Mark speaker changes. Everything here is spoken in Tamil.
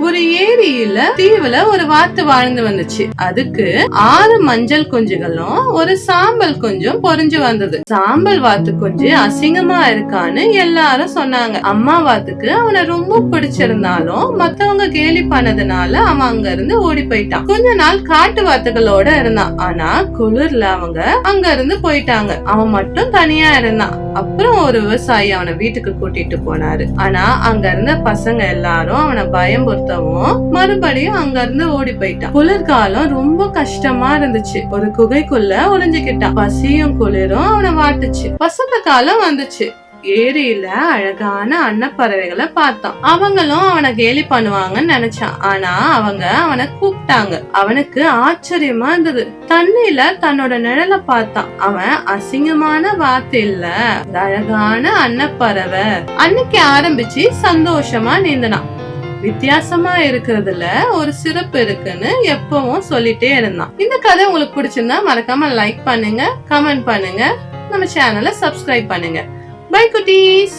Speaker 1: ஒரு ஏரியில தீவுல ஒரு வாத்து வாழ்ந்து வந்துச்சு. அதுக்கு ஆறு மஞ்சள் குஞ்சுகளும் ஒரு சாம்பல் குஞ்சும் பொறிஞ்சு வந்தது. சாம்பல் வாத்து குஞ்சு அசிங்கமா இருக்கான்னு எல்லாரும் சொன்னாங்க. அம்மா வாத்துக்கு அவனை ரொம்ப பிடிச்சிருந்தாலும் மத்தவங்க கேலி பண்ணதுனால அவன் அங்க இருந்து ஓடி போயிட்டான் கொஞ்ச நாள் காட்டு வாத்துகளோட இருந்தான். ஆனா குளிர்ல அவங்க அங்க இருந்து போயிட்டாங்க. அவன் மட்டும் தனியா இருந்தான். அப்புறம் ஒரு விவசாயி அவனை வீட்டுக்கு கூட்டிட்டு போனாரு. ஆனா அங்க இருந்த பசங்க எல்லாரும் அவனை ஒருத்தவும் மறுபடியும் அங்க இருந்து ஓடி போயிட்டான் குளிர்காலம் ரொம்ப கஷ்டமா இருந்துச்சு. ஒரு குகைக்குள்ள ஒளிஞ்சுக்கிட்டான் பசியும் குளிரும் அவனை வாட்டுச்சு. வசந்த காலம் வந்துச்சு. ஏரியில அழகான அன்னப்பறவைகளை பார்த்தான். அவங்களும் அவனை கேலி பண்ணுவாங்கன்னு நினைச்சான். ஆனா அவங்க அவனை கூப்பிட்டாங்க. அவனுக்கு ஆச்சரியமா இருந்தது. தண்ணியில தன்னோட நிழலை பார்த்தான். அவன் அசிங்கமான வார்த்தை இல்ல அழகான அன்னப்பறவை. அன்னைக்கு ஆரம்பிச்சு சந்தோஷமா நீந்தினான். வித்தியாசமா இருக்கிறதுல ஒரு சிறப்பு இருக்குன்னு எப்பவும் சொல்லிட்டே இருந்தான். இந்த கதை உங்களுக்கு பிடிச்சிருந்தா மறக்காம லைக் பண்ணுங்க கமெண்ட் பண்ணுங்க. நம்ம சேனலை சப்ஸ்கிரைப் பண்ணுங்க. பை குட்டீஸ்!